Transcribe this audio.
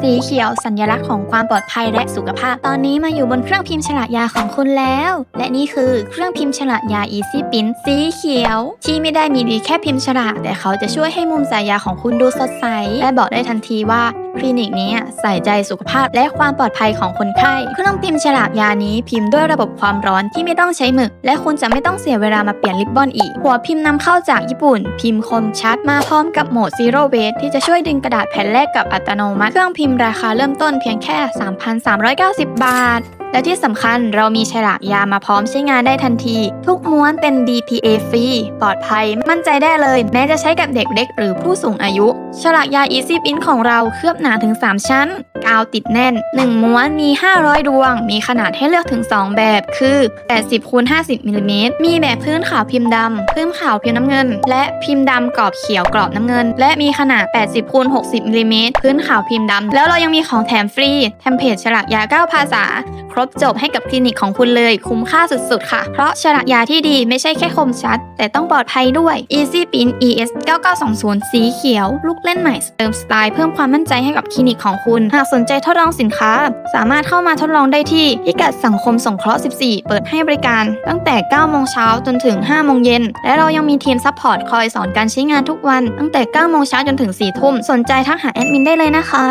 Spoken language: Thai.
สีเขียวสัญลักษณ์ของความปลอดภัยและสุขภาพ ตอนนี้มาอยู่บนเครื่องพิมพ์ฉลากยาของคุณแล้ว และนี่คือเครื่องพิมพ์ฉลากยา Easy p r i n สีเขียว ที่ไม่ได้มีดีแค่พิมพ์ฉลากแต่เขาจะช่วยให้มุมสายยาของคุณดูสดใส และบอกได้ทันทีว่า คลินิกนี้ใส่ใจสุขภาพและความปลอดภัยของคนไข้เครื่องพิมพ์ฉลากยานี้พิมพ์ด้วยระบบความร้อนที่ไม่ต้องใช้หมึก และคุณจะไม่ต้องเสียเวลามาเปลี่ยนลิปบอนอีก หัวพิมพ์นำเข้าจากญี่ปุ่น พิมพ์คมชัดมาพร้อมกับโหมด Zero Waste ที่จะช่วยดึงกระดาษแผ่นแรกกับอัตโนมัติ เครื่องพิมพ์ราคาเริ่มต้นเพียงแค่ 3,390 บาท และที่สำคัญเรามีฉลากยามาพร้อมใช้งานได้ทันที ทุกม้วนเป็น DPA ฟรีปลอดภัย มั่นใจได้เลย แม้จะใช้กับเด็กเล็กหรือผู้สูงอายุ ฉลากยา Easy Print ของเราเคลือบหนาถึง 3 ชั้นกาวติดแน่น 1 ม้วนมี 500 ดวง มีขนาดให้เลือกถึง 2 แบบ คือ 80คูณ50มิลลิเมตรมีแบบพื้นขาวพิมพ์ดำพื้นขาวพิมพ์น้ำเงิน และพิมพ์ดำกรอบเขียวกรอบน้ำเงิน และมีขนาด 80คูณ60มิลลิเมตรพื้นขาวพิมพ์ดำแล้วเรายังมีของแถมฟรีเทมเพลตฉลากยา 9 ภาษา ครบจบให้กับคลินิกของคุณเลย คุ้มค่าสุดๆ ค่ะ เพราะฉลากยาที่ดีไม่ใช่แค่คมชัด แต่ต้องปลอดภัยด้วย Easy Pin ES 9920 สีเขียว ลูกเล่นใหม่เติมสไตล์เพิ่มความมั่นใจให้กับคลินิกของคุณหากสนใจทดลองสินค้า สามารถเข้ามาทดลองได้ที่พิกัดสังคมสงเคราะห์ 14 เปิดให้บริการ ตั้งแต่ 9 โมงเช้าจนถึง 5 โมงเย็น และเรายังมีทีมซัพพอร์ตคอยสอนการใช้งานทุกวัน ตั้งแต่ 9 โมงเช้าจนถึง 4 ทุ่ม สนใจทักหาแอดมินได้เลยนะคะ